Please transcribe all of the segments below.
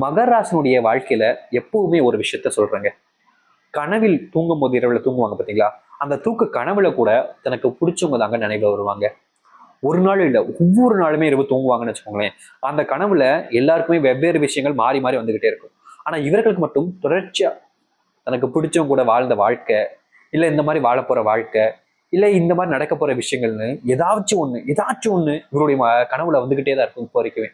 மகர ராசினுடைய வாழ்க்கையில எப்பவுமே ஒரு விஷயத்த சொல்றேங்க. கனவில் தூங்கும் போது இரவுல தூங்குவாங்க பாத்தீங்களா? அந்த தூக்க கனவுல கூட தனக்கு பிடிச்சவங்க தாங்க நினைவில் வருவாங்க. ஒரு நாள் இல்ல ஒவ்வொரு நாளுமே இரவு தூங்குவாங்கன்னு வச்சுக்கோங்களேன். அந்த கனவுல எல்லாருக்குமே வெவ்வேறு விஷயங்கள் மாறி மாறி வந்துகிட்டே இருக்கும். ஆனா இவர்களுக்கு மட்டும் தொடர்ச்சியா தனக்கு பிடிச்சவங்க கூட வாழ்ந்த வாழ்க்கை இல்ல இந்த மாதிரி வாழ போற வாழ்க்கை இல்ல இந்த மாதிரி நடக்க போற விஷயங்கள்னு ஏதாச்சும் ஒண்ணு ஏதாச்சும் ஒண்ணு இவருடைய ம- கனவுல வந்துகிட்டே தான் இருக்கும் இப்போ வரைக்குமே.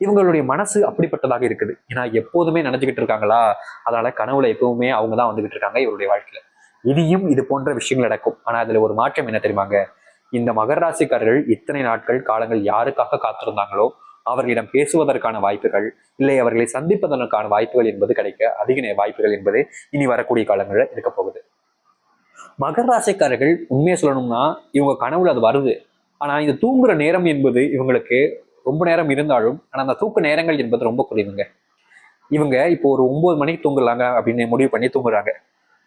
இவங்களுடைய மனசு அப்படிப்பட்டதாக இருக்குது. ஏன்னா எப்போதுமே நினைச்சுக்கிட்டு இருக்காங்களா? அதனால கனவுல எப்பவுமே அவங்க தான் வந்துகிட்டு இருக்காங்க இவருடைய வாழ்க்கையில. இனியும் இது போன்ற விஷயங்கள் நடக்கும். ஆனா அதுல ஒரு மாற்றம் என்ன தெரியுமாங்க இந்த மகர ராசிக்காரர்கள் இத்தனை நாட்கள் காலங்கள் யாருக்காக காத்திருந்தாங்களோ அவர்களிடம் பேசுவதற்கான வாய்ப்புகள் இல்லை அவர்களை சந்திப்பதற்கான வாய்ப்புகள் என்பது கிடைக்க அதிக வாய்ப்புகள் என்பது இனி வரக்கூடிய காலங்களில் இருக்க போகுது. மகர ராசிக்காரர்கள் உண்மையை சொல்லணும்னா இவங்க கனவுல அது வருது. ஆனா இந்த தூங்குற நேரம் என்பது இவங்களுக்கு ரொம்ப நேரம் இருந்தாலும் ஆனா அந்த தூக்க நேரங்கள் என்பது ரொம்ப குறைவுங்க. இவங்க இப்போ ஒரு ஒன்பது மணிக்கு தூங்குறாங்க அப்படின்னு முடிவு பண்ணி தூங்குறாங்க.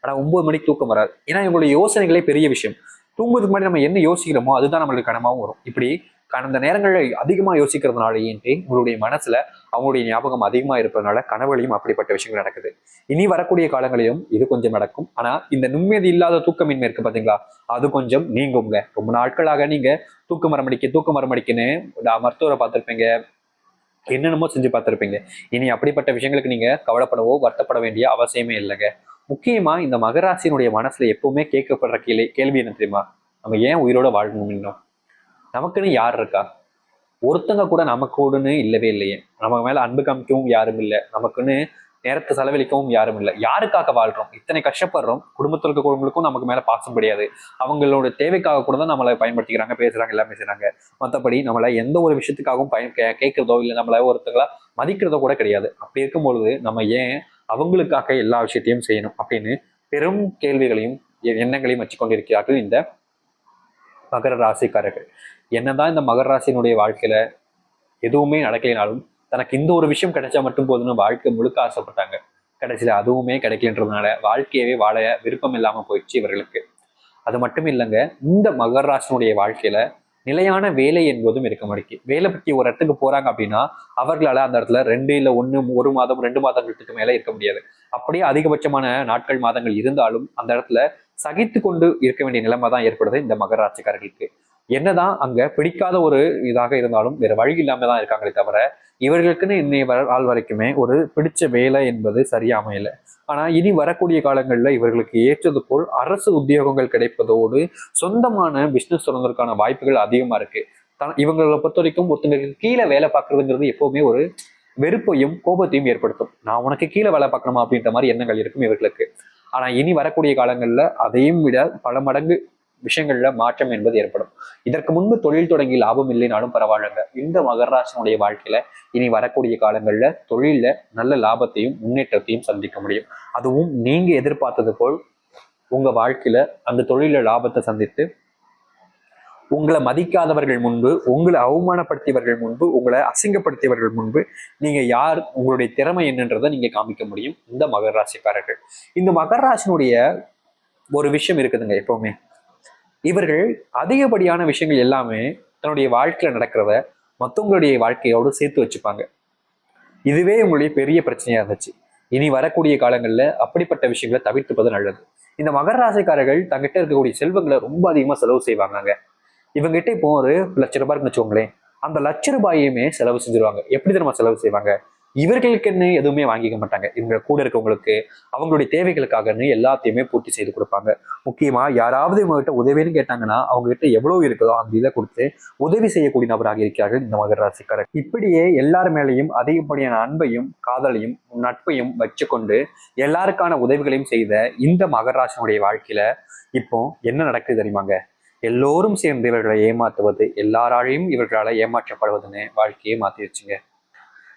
ஆனா ஒன்பது மணிக்கு தூக்கம் வராது. ஏன்னா இவங்களுடைய யோசனைகளே பெரிய விஷயம். தூங்குறதுக்கு முன்னாடி நம்ம என்ன யோசிக்கிறோமோ அதுதான் நம்மளுக்கு கனமாவும் வரும். இப்படி கடந்த நேரங்களில் அதிகமாக யோசிக்கிறதுனாலேயே உங்களுடைய மனசுல அவங்களுடைய ஞாபகம் அதிகமாக இருப்பதனால கனவுலையும் அப்படிப்பட்ட விஷயங்கள் நடக்குது. இனி வரக்கூடிய காலங்களிலும் இது கொஞ்சம் நடக்கும். ஆனா இந்த நிம்மதி இல்லாத தூக்கமின்மை இருக்கு பாத்தீங்களா? அது கொஞ்சம் நீங்குங்க. ரொம்ப நாட்களாக நீங்க தூக்க மரமடிக்க தூக்க மரமடிக்குன்னு நான் மருத்துவரை பார்த்துருப்பீங்க. என்னென்னமோ செஞ்சு பார்த்துருப்பீங்க. இனி அப்படிப்பட்ட விஷயங்களுக்கு நீங்க கவலைப்படவோ வருத்தப்பட வேண்டிய அவசியமே இல்லைங்க. முக்கியமா இந்த மகராசினுடைய மனசுல எப்பவுமே கேட்கப்படுற கேள்வி கேள்வி என்ன தெரியுமா? நம்ம ஏன் உயிரோட வாழணும் இன்னும் நமக்குன்னு யார் இருக்கா? ஒருத்தங்க கூட நமக்கூடன்னு இல்லவே இல்லையே. நமக்கு மேல அன்பு காமிக்கவும் யாரும் இல்லை. நமக்குன்னு நேரத்தை செலவழிக்கவும் யாரும் இல்லை. யாருக்காக வாழ்றோம்? இத்தனை கஷ்டப்படுறோம். குடும்பத்தில் இருக்கிறவங்களுக்கும் நமக்கு மேல பாசம் கிடையாது. அவங்களோட தேவைக்காக கூட தான் நம்மளை பயன்படுத்திக்கிறாங்க பேசுறாங்க எல்லாமே செய்றாங்க. மற்றபடி நம்மளை எந்த ஒரு விஷயத்துக்காகவும் பயன் கே- கேட்கறதோ இல்லை நம்மளை ஒருத்தங்களா மதிக்கிறதோ கூட கிடையாது. அப்படி இருக்கும் பொழுது நம்ம ஏன் அவங்களுக்காக எல்லா விஷயத்தையும் செய்யணும் அப்படின்னு பெரும் கேள்விகளையும் எண்ணங்களையும் வச்சு கொண்டிருக்கிறார்கள் இந்த மகர ராசிக்காரர்கள். என்னதான் இந்த மகர ராசியினுடைய வாழ்க்கையில எதுவுமே நடக்கலைனாலும் தனக்கு இந்த ஒரு விஷயம் கிடைச்சா மட்டும் போதும்னு வாழ்க்கை முழுக்க ஆசைப்பட்டாங்க. கடைசியில் அதுவுமே கிடைக்கலன்றதுனால வாழ்க்கையவே வாழ விருப்பம் இல்லாம போயிடுச்சு இவர்களுக்கு. அது மட்டும் இல்லைங்க இந்த மகர ராசினுடைய வாழ்க்கையில நிலையான வேலை என்பதும் இருக்க மாட்டேங்குது. வேலை பற்றி ஒரு இடத்துக்கு போறாங்க அப்படின்னா அவர்களால அந்த இடத்துல ரெண்டு இல்லை ஒண்ணு ஒரு மாதம் ரெண்டு மாதங்களுக்கு மேல இருக்க முடியாது. அப்படியே அதிகபட்சமான நாட்கள் மாதங்கள் இருந்தாலும் அந்த இடத்துல சகித்து கொண்டு இருக்க வேண்டிய நிலைமை தான் ஏற்படுது இந்த மகர ராசிக்காரர்களுக்கு. என்னதான் அங்க பிடிக்காத ஒரு இதாக இருந்தாலும் வேற வழி இல்லாம தான் இருக்காங்களே தவிர இவர்களுக்குன்னு இன்னைய வர ஆள் வரைக்குமே ஒரு பிடிச்ச வேலை என்பது சரியா அமையல ஆனா இனி வரக்கூடிய காலங்கள்ல இவர்களுக்கு ஏற்றது போல் அரசு உத்தியோகங்கள் கிடைப்பதோடு சொந்தமான பிசினஸ் தொடர்ந்ததற்கான வாய்ப்புகள் அதிகமா இருக்கு. தன் இவங்களை பொறுத்த வரைக்கும் ஒருத்தங்களுக்கு கீழே வேலை பார்க்கறதுங்கிறது எப்பவுமே ஒரு வெறுப்பையும் கோபத்தையும் ஏற்படுத்தும். நான் உனக்கு கீழே வேலை பார்க்கணுமா அப்படின்ற மாதிரி எண்ணங்கள் இருக்கும் இவர்களுக்கு. ஆனா இனி வரக்கூடிய காலங்கள்ல அதையும் விட பல மடங்கு விஷயங்கள்ல மாற்றம் என்பது ஏற்படும். இதற்கு முன்பு தொழில் தொடங்கி லாபம் இல்லைனாலும் பரவாயில்லைங்க. இந்த மகராசனுடைய வாழ்க்கையில இனி வரக்கூடிய காலங்கள்ல தொழில நல்ல லாபத்தையும் முன்னேற்றத்தையும் சந்திக்க முடியும். அதுவும் நீங்க எதிர்பார்த்தது போல் உங்க வாழ்க்கையில அந்த தொழில லாபத்தை சந்தித்து உங்களை மதிக்காதவர்கள் முன்பு உங்களை அவமானப்படுத்தியவர்கள் முன்பு உங்களை அசிங்கப்படுத்தியவர்கள் முன்பு நீங்க யார் உங்களுடைய திறமை என்னன்றதை நீங்க காமிக்க முடியும். இந்த மகர ராசிக்காரர்கள். இந்த மகர ராசினுடைய ஒரு விஷயம் இருக்குதுங்க எப்பவுமே. இவர்கள் அதிகப்படியான விஷயங்கள் எல்லாமே தன்னுடைய வாழ்க்கையில் நடக்கிறத மற்றவங்களுடைய வாழ்க்கையோடு சேர்த்து வச்சுப்பாங்க. இதுவே உங்களுடைய பெரிய பிரச்சனையாக இருந்துச்சு. இனி வரக்கூடிய காலங்களில் அப்படிப்பட்ட விஷயங்களை தவிர்த்துப்பது நல்லது. இந்த மகர ராசிக்காரர்கள் தங்கிட்ட இருக்கக்கூடிய செல்வங்களை ரொம்ப அதிகமாக செலவு செய்வாங்க இவங்ககிட்ட இப்போ ஒரு லட்ச ரூபாய் இருக்குன்னு வச்சுக்கோங்களேன். அந்த லட்ச ரூபாயுமே செலவு செஞ்சிருவாங்க. எப்படி தெரியுமா செலவு செய்வாங்க? இவர்களுக்குன்னு எதுவுமே வாங்கிக்க மாட்டாங்க. இவங்க கூட இருக்கவங்களுக்கு அவங்களுடைய தேவைகளுக்காகன்னு எல்லாத்தையுமே பூர்த்தி செய்து கொடுப்பாங்க. முக்கியமா யாராவது இவங்ககிட்ட உதவின்னு கேட்டாங்கன்னா அவங்க கிட்ட எவ்வளவு இருக்குதோ அந்த இதை கொடுத்து உதவி செய்யக்கூடிய நபராக இருக்கிறார்கள் இந்த மகர ராசிக்காரர். இப்படியே எல்லார் மேலேயும் அதிகப்படியான அன்பையும் காதலையும் நட்பையும் வச்சுக்கொண்டு எல்லாருக்கான உதவிகளையும் செய்த இந்த மகராசனுடைய வாழ்க்கையில இப்போ என்ன நடக்குது தெரியுமாங்க? எல்லோரும் சேர்ந்து இவர்களை ஏமாத்துவது எல்லாராலையும் இவர்களால ஏமாற்றப்படுவதுன்னு வாழ்க்கையை மாத்தி வச்சுங்க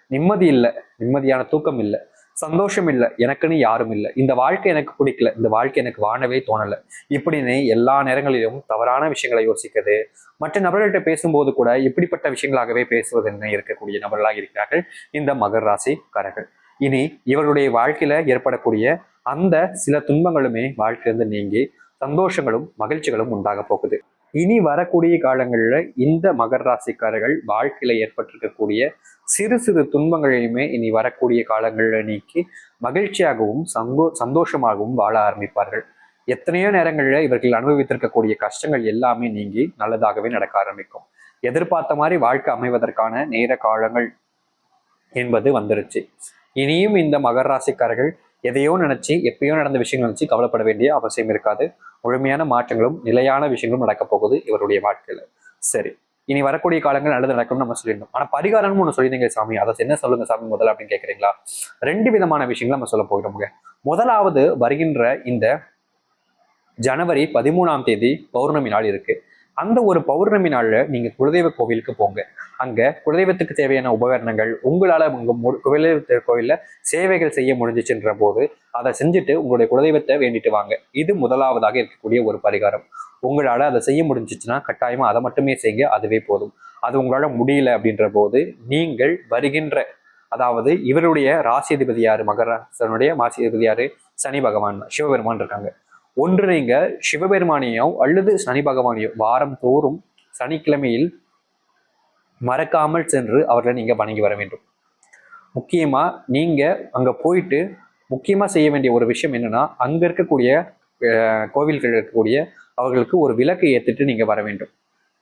நிம்மதி இல்லை நிம்மதியான தூக்கம் இல்லை சந்தோஷம் இல்லை எனக்குன்னு யாரும் இல்லை. இந்த வாழ்க்கை எனக்கு பிடிக்கல இந்த வாழ்க்கை எனக்கு வாழவே தோணலை. இப்படின்னு எல்லா நேரங்களிலும் தவறான விஷயங்களை யோசிக்கிறது மற்ற நபர்கள்ட்ட பேசும்போது கூட இப்படிப்பட்ட விஷயங்களாகவே பேசுவதுன்னு இருக்கக்கூடிய நபர்களாக இருக்கிறார்கள் இந்த மகர் ராசிக்காரர்கள். இனி இவருடைய வாழ்க்கையில ஏற்படக்கூடிய அந்த சில துன்பங்களுமே வாழ்க்கையிலிருந்து நீங்கி சந்தோஷங்களும் மகிழ்ச்சிகளும் உண்டாக போகுது. இனி வரக்கூடிய காலங்களில் இந்த மகர் ராசிக்காரர்கள் வாழ்க்கையில ஏற்பட்டிருக்கக்கூடிய சிறு சிறு துன்பங்களையுமே இனி வரக்கூடிய காலங்களில் நீக்கி மகிழ்ச்சியாகவும் சந்தோ சந்தோஷமாகவும் வாழ ஆரம்பிப்பார்கள். எத்தனையோ நேரங்களில் இவர்கள் அனுபவித்திருக்கக்கூடிய கஷ்டங்கள் எல்லாமே நீங்கி நல்லதாகவே நடக்க ஆரம்பிக்கும். எதிர்பார்த்த மாதிரி வாழ்க்கை அமைவதற்கான நேர காலங்கள் என்பது வந்துருச்சு. இனியும் இந்த மகர ராசிக்காரர்கள் எதையோ நினைச்சு எப்பயோ நடந்த விஷயங்கள் நினைச்சு கவலைப்பட வேண்டிய அவசியம் இருக்காது. முழுமையான மாற்றங்களும் நிலையான விஷயங்களும் நடக்க போகுது இவருடைய வாழ்க்கையில. சரி. இனி வரக்கூடிய காலங்கள் நல்லது நடக்கும்னு நம்ம சொல்லியிருந்தோம். ஆனா பரிகாரம்னு ஒன்று சொல்லியிருந்தீங்க சாமி. அதை என்ன சொல்லுங்க சாமி முதல்ல அப்படின்னு கேட்குறீங்களா ரெண்டு விதமான விஷயங்கள் நம்ம சொல்ல போகிறோமுங்க முதலாவது வருகின்ற இந்த ஜனவரி பதிமூணாம் தேதி பௌர்ணமி நாள் இருக்கு. அந்த ஒரு பௌர்ணமி நாள்ல நீங்க குலதெய்வ கோவிலுக்கு போங்க. அங்க குலதெய்வத்துக்கு தேவையான உபகரணங்கள் உங்களால உங்க குலதெய்வ கோவில்ல சேவைகள் செய்ய முடிஞ்சிச்சுன்ற போது அதை செஞ்சுட்டு உங்களுடைய குலதெய்வத்தை வேண்டிட்டு வாங்க. இது முதலாவதாக இருக்கக்கூடிய ஒரு பரிகாரம். உங்களால் அதை செய்ய முடிஞ்சிச்சுன்னா கட்டாயமாக அதை மட்டுமே செய்யுங்க. அதுவே போதும். அது உங்களால் முடியல அப்படின்ற போது நீங்கள் வருகின்ற அதாவது இவருடைய ராசிதிபதி யார்? மகராசனுடைய மாசிதிபதி யார்? சனி பகவான் சிவபெருமான் இருக்காங்க. ஒன்று நீங்கள் சிவபெருமானையோ அல்லது சனி பகவானையோ வாரம் தோறும் சனிக்கிழமையில் மறக்காமல் சென்று அவர்களை நீங்கள் வணங்கி வர வேண்டும். முக்கியமா நீங்கள் அங்கே போயிட்டு முக்கியமா செய்ய வேண்டிய ஒரு விஷயம் என்னன்னா அங்க இருக்கக்கூடிய கோவில்கள் இருக்கக்கூடிய அவர்களுக்கு ஒரு விளக்கை ஏற்றிட்டு நீங்க வர வேண்டும்.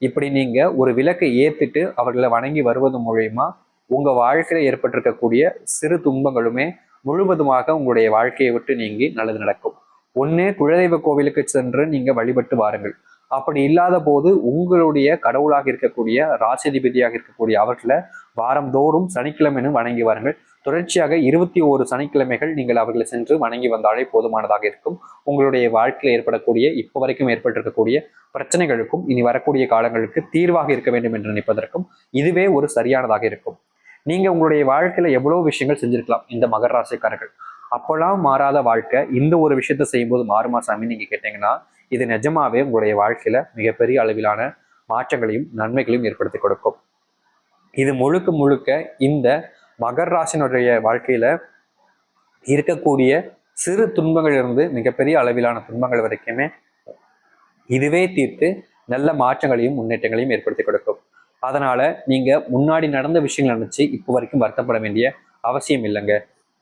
இப்படி நீங்க ஒரு விளக்கை ஏத்துட்டு அவர்களை வணங்கி வருவது மூலயமா உங்க வாழ்க்கையில ஏற்பட்டிருக்கக்கூடிய சிறு துன்பங்களுமே முழுவதுமாக உங்களுடைய வாழ்க்கையை விட்டு நீங்கி நல்லது நடக்கும். ஒண்ணே குலதெய்வ கோவிலுக்கு சென்று நீங்கள் வழிபட்டு வாருங்கள். அப்படி இல்லாத போது உங்களுடைய கடவுளாக இருக்கக்கூடிய ராசிதிபதியாக இருக்கக்கூடிய அவர்களை வாரந்தோறும் சனிக்கிழமைன்னு வணங்கி வாருங்கள். தொடர்ச்சியாக இருபத்தி ஓரு சனிக்கிழமைகள் நீங்கள் அவர்களை சென்று வணங்கி வந்தாலே போதுமானதாக இருக்கும். உங்களுடைய வாழ்க்கையில் ஏற்படக்கூடிய இப்போ வரைக்கும் ஏற்பட்டிருக்கக்கூடிய பிரச்சனைகளுக்கும் இனி வரக்கூடிய காலங்களுக்கு தீர்வாக இருக்க வேண்டும் என்று நினைப்பதற்கும் இதுவே ஒரு சரியானதாக இருக்கும். நீங்க உங்களுடைய வாழ்க்கையில எவ்வளவு விஷயங்கள் செஞ்சிருக்கலாம் இந்த மகர ராசிக்காரர்கள். அப்பெல்லாம் மாறாத வாழ்க்கை இந்த ஒரு விஷயத்த செய்யும்போது மாறுமா சாமி? நீங்க கேட்டீங்கன்னா இது நிஜமாவே உங்களுடைய வாழ்க்கையில மிகப்பெரிய அளவிலான மாற்றங்களையும் நன்மைகளையும் ஏற்படுத்தி கொடுக்கும். இது முழுக்க முழுக்க இந்த மகர் ராசினுடைய வாழ்க்கையில இருக்கக்கூடிய சிறு துன்பங்களிலிருந்து மிகப்பெரிய அளவிலான துன்பங்கள் வரைக்குமே இதுவே தீர்த்து நல்ல மாற்றங்களையும் முன்னேற்றங்களையும் ஏற்படுத்தி கொடுக்கும். அதனால நீங்க முன்னாடி நடந்த விஷயங்கள் நினைச்சு இப்போ வரைக்கும் வருத்தப்பட வேண்டிய அவசியம் இல்லைங்க.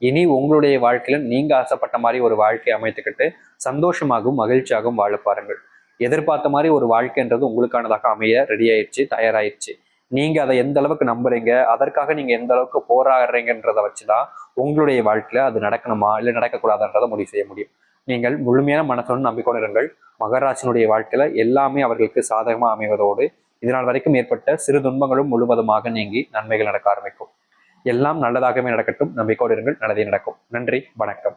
இனி உங்களுடைய வாழ்க்கையில நீங்க ஆசைப்பட்ட மாதிரி ஒரு வாழ்க்கையை அமைத்துக்கிட்டு சந்தோஷமாகவும் மகிழ்ச்சியாகவும் வாழ பாருங்கள். எதிர்பார்த்த மாதிரி ஒரு வாழ்க்கைன்றது உங்களுக்கானதாக அமைய ரெடி ஆயிடுச்சு தயாராயிடுச்சு. நீங்க அதை எந்த அளவுக்கு நம்புறீங்க? அதற்காக நீங்க எந்த அளவுக்கு போராடுறீங்கன்றதை வச்சுதான் உங்களுடைய வாழ்க்கையில அது நடக்கணுமா? இல்லை நடக்கக்கூடாதுன்றதை முடிவு செய்ய முடியும். நீங்கள் முழுமையான மனசோடு நம்பிக்கொண்டு இருங்கள். மகராசினுடைய வாழ்க்கையில எல்லாமே அவர்களுக்கு சாதகமா அமைவதோடு இதனால் வரைக்கும் ஏற்பட்ட சிறு துன்பங்களும் முழுவதுமாக நீங்கி நன்மைகள் நடக்க ஆரம்பிக்கும். எல்லாம் நல்லதாகவே நடக்கட்டும். நம்பிக்கையோடு இருங்கள். நல்லதே நடக்கும். நன்றி. வணக்கம்.